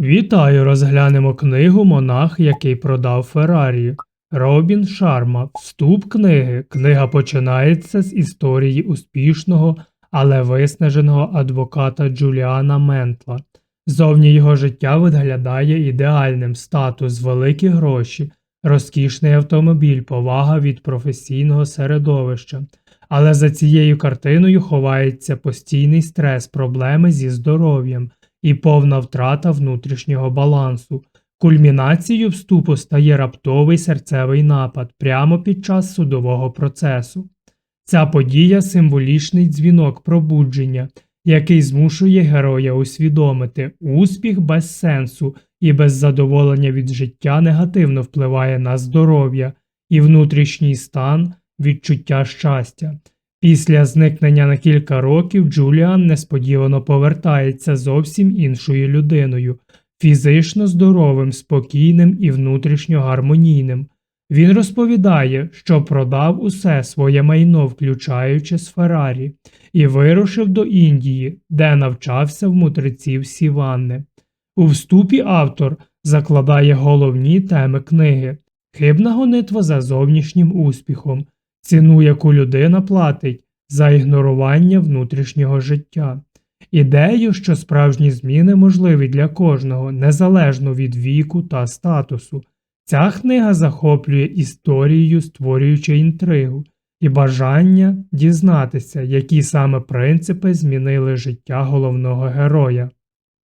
Вітаю, розглянемо книгу Монах, який продав Феррарі. Робін Шарма. Вступ книги. Книга починається з історії успішного, але виснаженого адвоката Джуліана Ментла. Зовні його життя виглядає ідеальним статус, великі гроші, розкішний автомобіль, повага від професійного середовища. Але за цією картиною ховається постійний стрес, проблеми зі здоров'ям і повна втрата внутрішнього балансу. Кульмінацією вступу стає раптовий серцевий напад прямо під час судового процесу. Ця подія символічний дзвінок пробудження, який змушує героя усвідомити, успіх без сенсу і без задоволення від життя негативно впливає на здоров'я і внутрішній стан відчуття щастя. Після зникнення на кілька років Джуліан несподівано повертається зовсім іншою людиною, фізично здоровим, спокійним і внутрішньо гармонійним. Він розповідає, що продав усе своє майно, включаючи з Феррарі, і вирушив до Індії, де навчався в мудреців Сіванни. У вступі автор закладає головні теми книги хибна гонитва за зовнішнім успіхом, ціну, яку людина платить за ігнорування внутрішнього життя, ідею, що справжні зміни можливі для кожного, незалежно від віку та статусу. Ця книга захоплює історією, створюючи інтригу і бажання дізнатися, які саме принципи змінили життя головного героя.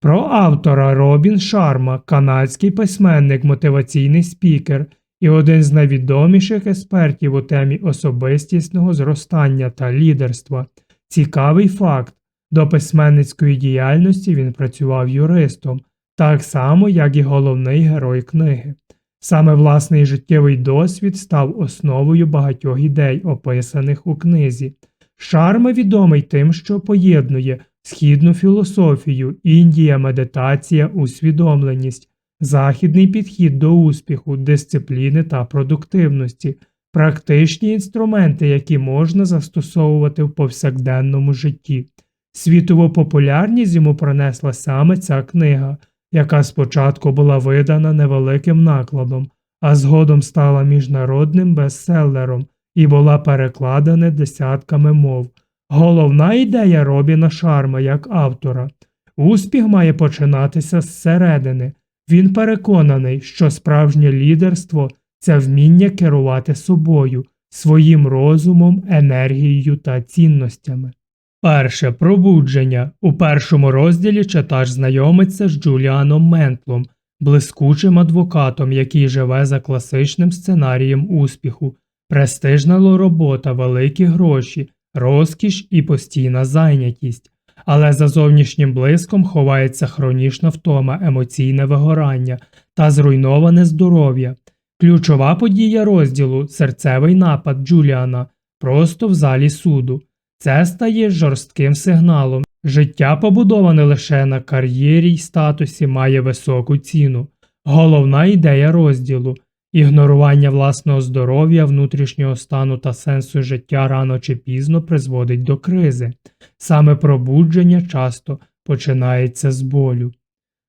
Про автора Робін Шарма, канадський письменник, мотиваційний спікер і один з найвідоміших експертів у темі особистісного зростання та лідерства. Цікавий факт до письменницької діяльності він працював юристом, так само, як і головний герой книги. Саме власний життєвий досвід став основою багатьох ідей, описаних у книзі. Шарма відомий тим, що поєднує східну філософію, Індія, медитація, усвідомленість, західний підхід до успіху, дисципліни та продуктивності, практичні інструменти, які можна застосовувати в повсякденному житті. Світову популярність йому пронесла саме ця книга, яка спочатку була видана невеликим накладом, а згодом стала міжнародним бестселером і була перекладена десятками мов. Головна ідея Робіна Шарма як автора. Успіх має починатися зсередини. Він переконаний, що справжнє лідерство це вміння керувати собою, своїм розумом, енергією та цінностями. Перше пробудження. У першому розділі читач знайомиться з Джуліаном Ментлом, блискучим адвокатом, який живе за класичним сценарієм успіху, престижна робота, великі гроші, розкіш і постійна зайнятість. Але за зовнішнім блиском ховається хронічна втома, емоційне вигорання та зруйноване здоров'я. Ключова подія розділу серцевий напад Джуліана просто в залі суду. Це стає жорстким сигналом. Життя, побудоване лише на кар'єрі й статусі, має високу ціну. Головна ідея розділу ігнорування власного здоров'я, внутрішнього стану та сенсу життя рано чи пізно призводить до кризи. Саме пробудження часто починається з болю.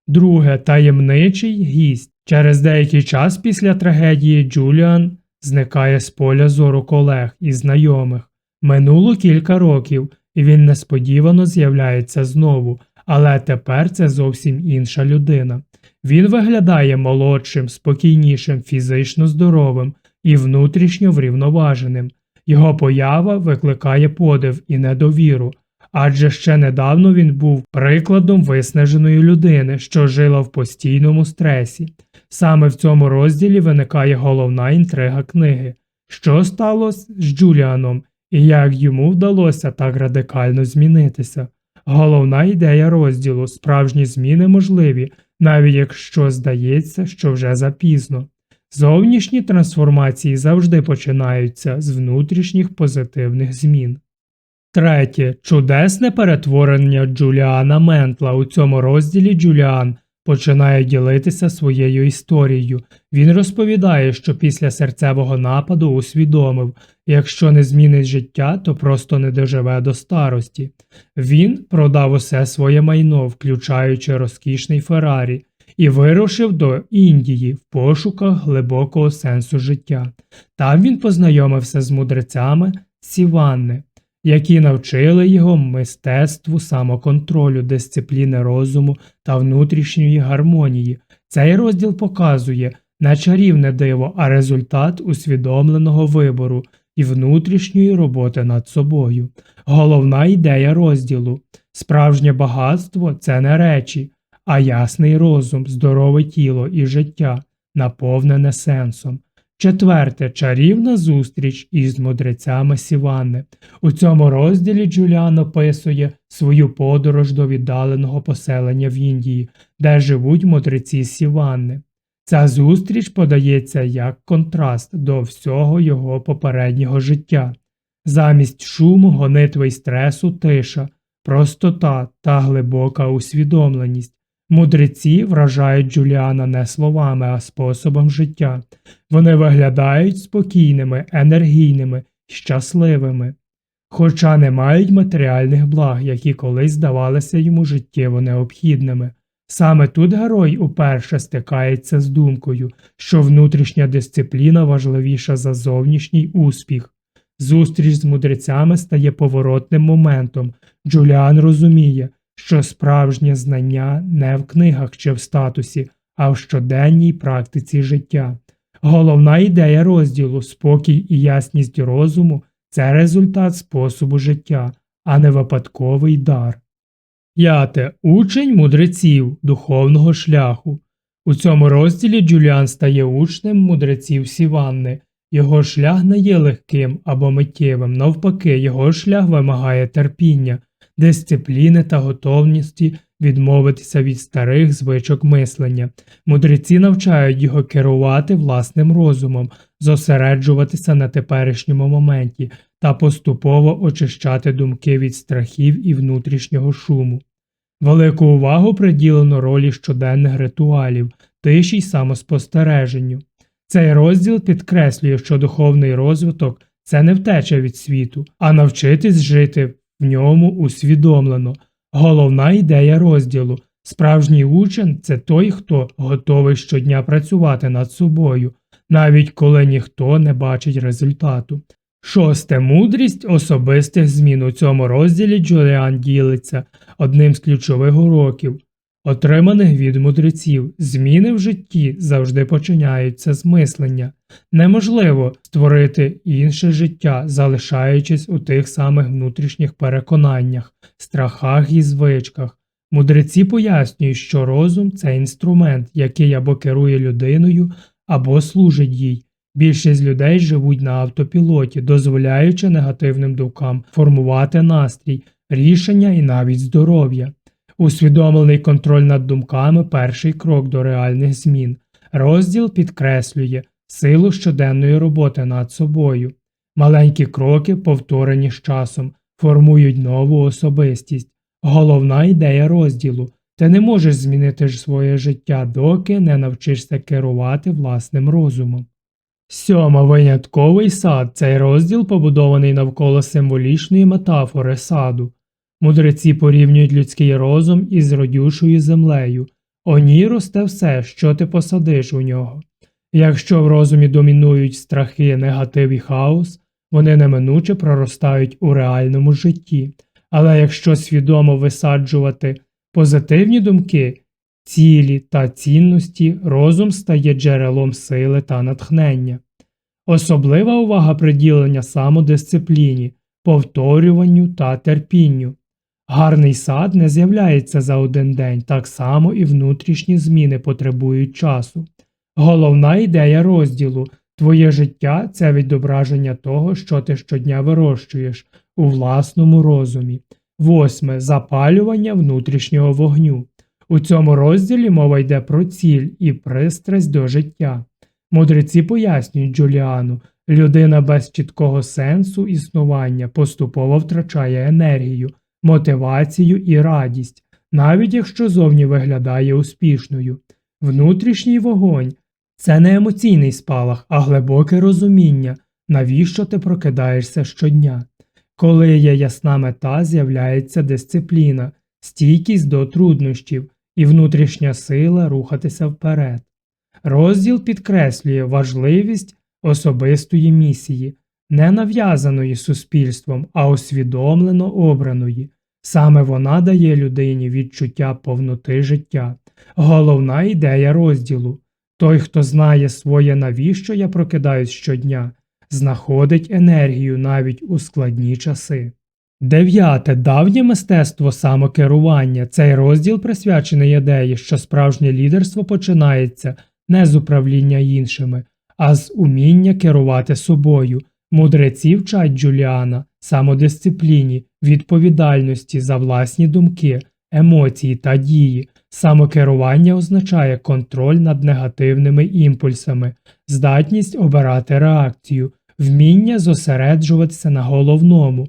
Друге таємничий гість. Через деякий час після трагедії Джуліан зникає з поля зору колег і знайомих. Минуло кілька років, і він несподівано з'являється знову, але тепер це зовсім інша людина. Він виглядає молодшим, спокійнішим, фізично здоровим і внутрішньо врівноваженим. Його поява викликає подив і недовіру, адже ще недавно він був прикладом виснаженої людини, що жила в постійному стресі. Саме в цьому розділі виникає головна інтрига книги, що сталося з Джуліаном і як йому вдалося так радикально змінитися. Головна ідея розділу справжні зміни можливі, навіть якщо здається, що вже запізно. Зовнішні трансформації завжди починаються з внутрішніх позитивних змін. Третє. Чудесне перетворення Джуліана Ментла. У цьому розділі Джуліан починає ділитися своєю історією. Він розповідає, що після серцевого нападу усвідомив, якщо не змінить життя, то просто не доживе до старості. Він продав усе своє майно, включаючи розкішний Феррарі, і вирушив до Індії в пошуках глибокого сенсу життя. Там він познайомився з мудрецями Сіванни, які навчили його мистецтву самоконтролю, дисципліни розуму та внутрішньої гармонії. Цей розділ показує не чарівне диво, а результат усвідомленого вибору і внутрішньої роботи над собою. Головна ідея розділу справжнє багатство це не речі, а ясний розум, здорове тіло і життя, наповнене сенсом. Четверте чарівна зустріч із мудрецями Сіванни. У цьому розділі Джуліан описує свою подорож до віддаленого поселення в Індії, де живуть мудреці Сіванни. Ця зустріч подається як контраст до всього його попереднього життя. Замість шуму, гонитви й стресу тиша, простота та глибока усвідомленість. Мудреці вражають Джуліана не словами, а способом життя. Вони виглядають спокійними, енергійними, щасливими, хоча не мають матеріальних благ, які колись здавалися йому життєво необхідними. Саме тут герой уперше стикається з думкою, що внутрішня дисципліна важливіша за зовнішній успіх. Зустріч з мудрецями стає поворотним моментом. Джуліан розуміє, що справжнє знання не в книгах чи в статусі, а в щоденній практиці життя. Головна ідея розділу спокій і ясність розуму це результат способу життя, а не випадковий дар. П'яте. Учень мудреців духовного шляху. У цьому розділі Джуліан стає учнем мудреців Сіванни. Його шлях не є легким або миттєвим, навпаки, його шлях вимагає терпіння, дисципліни та готовності відмовитися від старих звичок мислення. Мудреці навчають його керувати власним розумом, зосереджуватися на теперішньому моменті та поступово очищати думки від страхів і внутрішнього шуму. Велику увагу приділено ролі щоденних ритуалів, тиші й самоспостереженню. Цей розділ підкреслює, що духовний розвиток це не втеча від світу, а навчитись жити в ньому усвідомлено. Головна ідея розділу справжній учень це той, хто готовий щодня працювати над собою, навіть коли ніхто не бачить результату. Шосте мудрість особистих змін у цьому розділі Джуліан ділиться одним з ключових уроків, отриманих від мудреців. Зміни в житті завжди починаються з мислення. Неможливо створити інше життя, залишаючись у тих самих внутрішніх переконаннях, страхах і звичках. Мудреці пояснюють, що розум це інструмент, який або керує людиною, або служить їй. Більшість людей живуть на автопілоті, дозволяючи негативним думкам формувати настрій, рішення і навіть здоров'я. Усвідомлений контроль над думками перший крок до реальних змін. Розділ підкреслює силу щоденної роботи над собою. Маленькі кроки, повторені з часом, формують нову особистість. Головна ідея розділу ти не можеш змінити ж своє життя, доки не навчишся керувати власним розумом. Сьома винятковий сад цей розділ побудований навколо символічної метафори саду. Мудреці порівнюють людський розум із родючою землею. У ній росте все, що ти посадиш у нього. Якщо в розумі домінують страхи, негатив і хаос, вони неминуче проростають у реальному житті. Але якщо свідомо висаджувати позитивні думки, цілі та цінності, розум стає джерелом сили та натхнення. Особлива увага приділення самодисципліні, повторюванню та терпінню. Гарний сад не з'являється за один день, так само і внутрішні зміни потребують часу. Головна ідея розділу твоє життя це відображення того, що ти щодня вирощуєш у власному розумі. Восьме запалювання внутрішнього вогню. У цьому розділі мова йде про ціль і пристрасть до життя. Мудреці пояснюють Джуліану, людина без чіткого сенсу існування поступово втрачає енергію, мотивацію і радість, навіть якщо зовні виглядає успішною. Внутрішній вогонь це не емоційний спалах, а глибоке розуміння, навіщо ти прокидаєшся щодня. Коли є ясна мета, з'являється дисципліна, стійкість до труднощів і внутрішня сила рухатися вперед. Розділ підкреслює важливість особистої місії, не нав'язаної суспільством, а усвідомлено обраної. Саме вона дає людині відчуття повноти життя. Головна ідея розділу той, хто знає своє навіщо я прокидаюсь щодня, знаходить енергію навіть у складні часи. Дев'яте давнє мистецтво самокерування. Цей розділ присвячений ідеї, що справжнє лідерство починається не з управління іншими, а з уміння керувати собою. Мудреці вчать Джуліана самодисципліні, відповідальності за власні думки, емоції та дії. Самокерування означає контроль над негативними імпульсами, здатність обирати реакцію, вміння зосереджуватися на головному.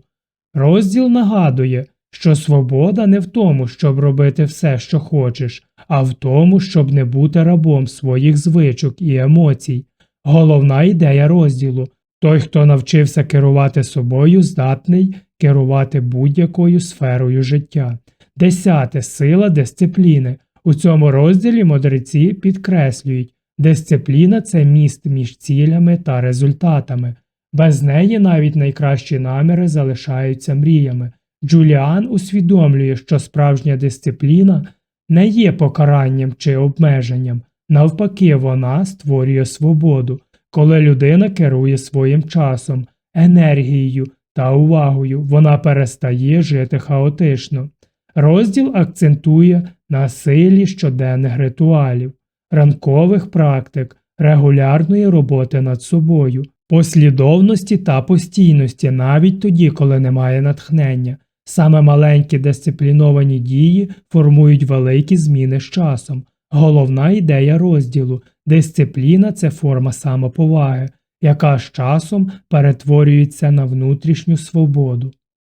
Розділ нагадує, що свобода не в тому, щоб робити все, що хочеш, а в тому, щоб не бути рабом своїх звичок і емоцій. Головна ідея розділу той, хто навчився керувати собою, здатний керувати будь-якою сферою життя. Десяте сила дисципліни. У цьому розділі мудреці підкреслюють, дисципліна це міст між цілями та результатами. Без неї навіть найкращі наміри залишаються мріями. Джуліан усвідомлює, що справжня дисципліна не є покаранням чи обмеженням, навпаки, вона створює свободу, коли людина керує своїм часом, енергією та увагою, вона перестає жити хаотично. Розділ акцентує на силі щоденних ритуалів, ранкових практик, регулярної роботи над собою, послідовності та постійності навіть тоді, коли немає натхнення. Саме маленькі дисципліновані дії формують великі зміни з часом. Головна ідея розділу дисципліна це форма самоповаги, яка з часом перетворюється на внутрішню свободу.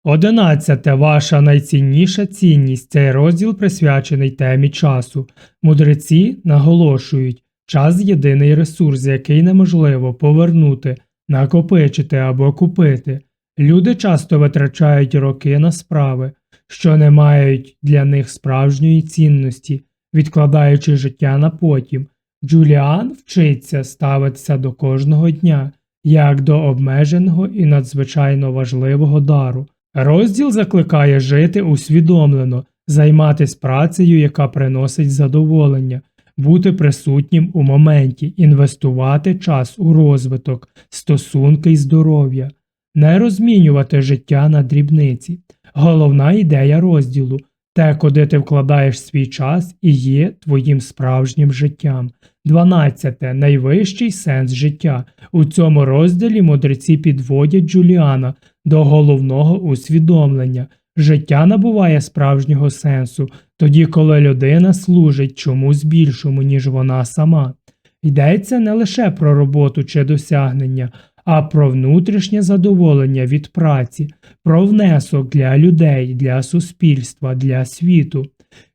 Одинадцяте. Ваша найцінніша цінність цей розділ присвячений темі часу. Мудреці наголошують, час єдиний ресурс, який неможливо повернути, накопичити або купити. Люди часто витрачають роки на справи, що не мають для них справжньої цінності, відкладаючи життя на потім. Джуліан вчиться ставитися до кожного дня як до обмеженого і надзвичайно важливого дару. Розділ закликає жити усвідомлено, займатися працею, яка приносить задоволення, бути присутнім у моменті, інвестувати час у розвиток, стосунки й здоров'я, не розмінювати життя на дрібниці. Головна ідея розділу те, куди ти вкладаєш свій час і є твоїм справжнім життям. 12. Найвищий сенс життя. У цьому розділі мудреці підводять Джуліана до головного усвідомлення. Життя набуває справжнього сенсу, тоді, коли людина служить чомусь більшому, ніж вона сама. Йдеться не лише про роботу чи досягнення, а про внутрішнє задоволення від праці, про внесок для людей, для суспільства, для світу.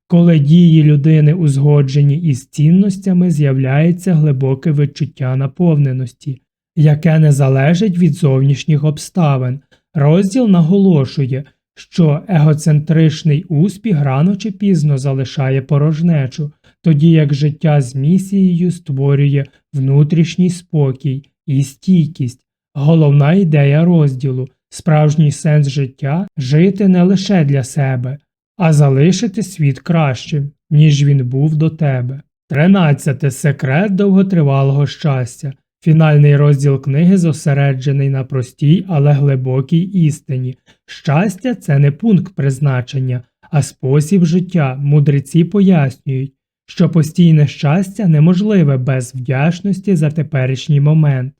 Коли дії людини узгоджені із цінностями, з'являється глибоке відчуття наповненості, яке не залежить від зовнішніх обставин. Розділ наголошує, що егоцентричний успіх рано чи пізно залишає порожнечу, тоді як життя з місією створює внутрішній спокій і стійкість. Головна ідея розділу справжній сенс життя жити не лише для себе, а залишити світ кращим, ніж він був до тебе. 13. Секрет довготривалого щастя. Фінальний розділ книги зосереджений на простій, але глибокій істині. Щастя це не пункт призначення, а спосіб життя. Мудреці пояснюють, що постійне щастя неможливе без вдячності за теперішній момент,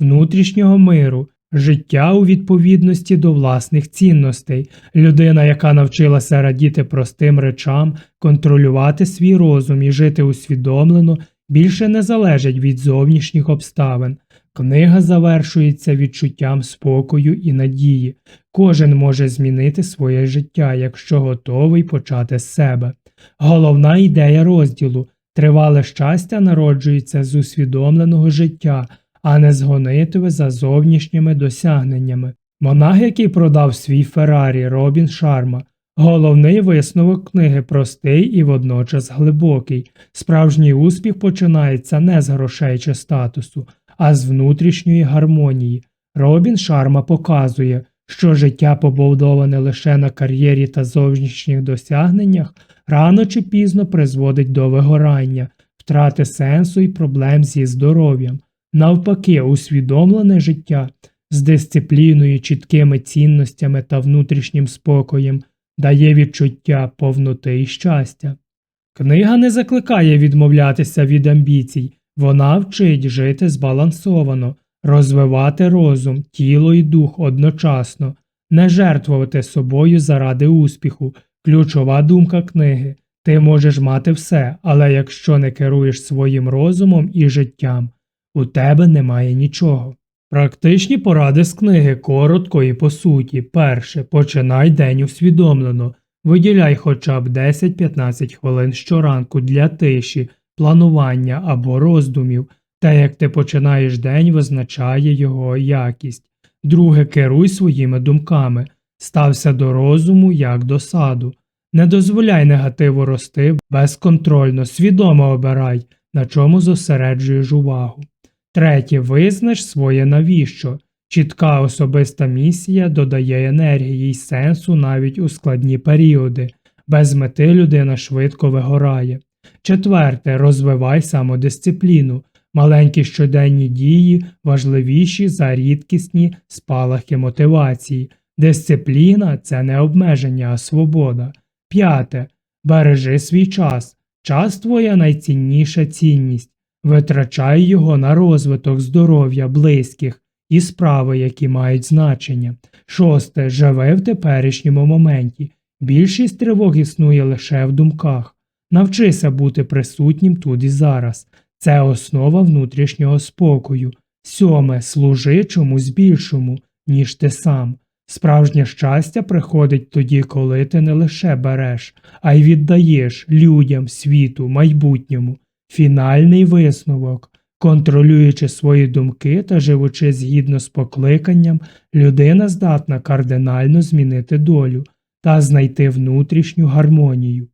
внутрішнього миру, життя у відповідності до власних цінностей, людина, яка навчилася радіти простим речам, контролювати свій розум і жити усвідомлено, більше не залежить від зовнішніх обставин. Книга завершується відчуттям спокою і надії. Кожен може змінити своє життя, якщо готовий почати з себе. Головна ідея розділу тривале щастя народжується з усвідомленого життя, а не з гонитви за зовнішніми досягненнями. Монах, який продав свій Феррарі Робін Шарма, Головний висновок книги простий і водночас глибокий. Справжній успіх починається не з грошей чи статусу, а з внутрішньої гармонії. Робін Шарма показує, що життя, побудоване лише на кар'єрі та зовнішніх досягненнях, рано чи пізно призводить до вигорання, втрати сенсу і проблем зі здоров'ям. Навпаки, усвідомлене життя з дисципліною, чіткими цінностями та внутрішнім спокоєм дає відчуття повноти і щастя. Книга не закликає відмовлятися від амбіцій, вона вчить жити збалансовано, розвивати розум, тіло і дух одночасно, не жертвувати собою заради успіху. Ключова думка книги ти можеш мати все, але якщо не керуєш своїм розумом і життям, у тебе немає нічого. Практичні поради з книги коротко і по суті. Перше. Починай день усвідомлено. Виділяй хоча б 10-15 хвилин щоранку для тиші, планування або роздумів. Те, як ти починаєш день, визначає його якість. Друге, керуй своїми думками. Стався до розуму як до саду. Не дозволяй негативу рости безконтрольно, свідомо обирай, на чому зосереджуєш увагу. Третє, визнач своє навіщо. Чітка особиста місія додає енергії й сенсу навіть у складні періоди. Без мети людина швидко вигорає. Четверте, розвивай самодисципліну. Маленькі щоденні дії важливіші за рідкісні спалахи мотивації. Дисципліна це не обмеження, а свобода. П'яте. Бережи свій час. Час твоя найцінніша цінність. Витрачай його на розвиток здоров'я близьких і справи, які мають значення. Шосте. Живи в теперішньому моменті. Більшість тривог існує лише в думках. Навчися бути присутнім тут і зараз. Це основа внутрішнього спокою. Сьоме. Служи чомусь більшому, ніж ти сам. Справжнє щастя приходить тоді, коли ти не лише береш, а й віддаєш людям, світу, майбутньому. Фінальний висновок. Контролюючи свої думки та живучи згідно з покликанням, людина здатна кардинально змінити долю та знайти внутрішню гармонію.